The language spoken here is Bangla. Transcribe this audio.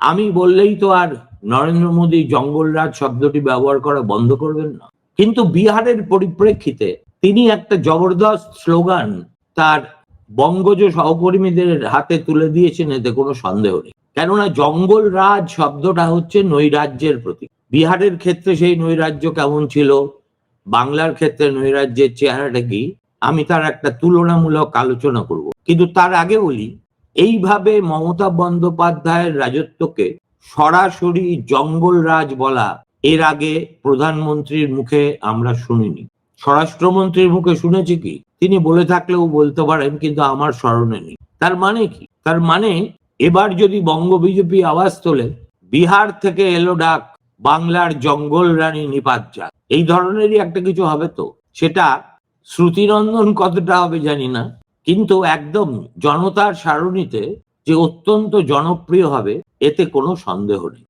আমি বললেই তো আর নরেন্দ্র মোদী জঙ্গলরাজ শব্দটি ব্যবহার করা বন্ধ করবেন না। কিন্তু বিহারের পরিপ্রেক্ষিতে তিনি একটা জবরদস্ত স্লোগান তার বঙ্গজ সহকর্মীদের হাতে তুলে দিয়েছেন, এতে কোনো সন্দেহ নেই। কেননা জঙ্গল রাজ শব্দটা হচ্ছে নৈরাজ্যের প্রতীক। বিহারের ক্ষেত্রে সেই নৈরাজ্য কেমন ছিল? বাংলার ক্ষেত্রে নৈরাজ্যের চেহারাটা কি? আমি তার একটা তুলনামূলক আলোচনা করব। কিন্তু তার আগে বলি এইভাবে মমতা বন্দ্যোপাধ্যায়ের রাজত্বকে সরাসরি জঙ্গল রাজ বলা এর আগে প্রধানমন্ত্রীর মুখে আমরা শুনিনি। স্বরাষ্ট্রমন্ত্রীর মুখে শুনেছি কি? তিনি বলে থাকলেও বলতে পারেন, কিন্তু আমার স্মরণে নেই। তার মানে কি? তার মানে এবার যদি বঙ্গ বিজেপি আওয়াজ তোলে, বিহার থেকে এলো ডাক, বাংলার জঙ্গল রানী নিপাত যাক। এই ধরনেরই একটা কিছু হবে তো? সেটা শ্রুতিনন্দন কতটা হবে জানি না। কিন্তু একদম জনতার সারণীতে যে অত্যন্ত জনপ্রিয় হবে এতে কোনো সন্দেহ নেই।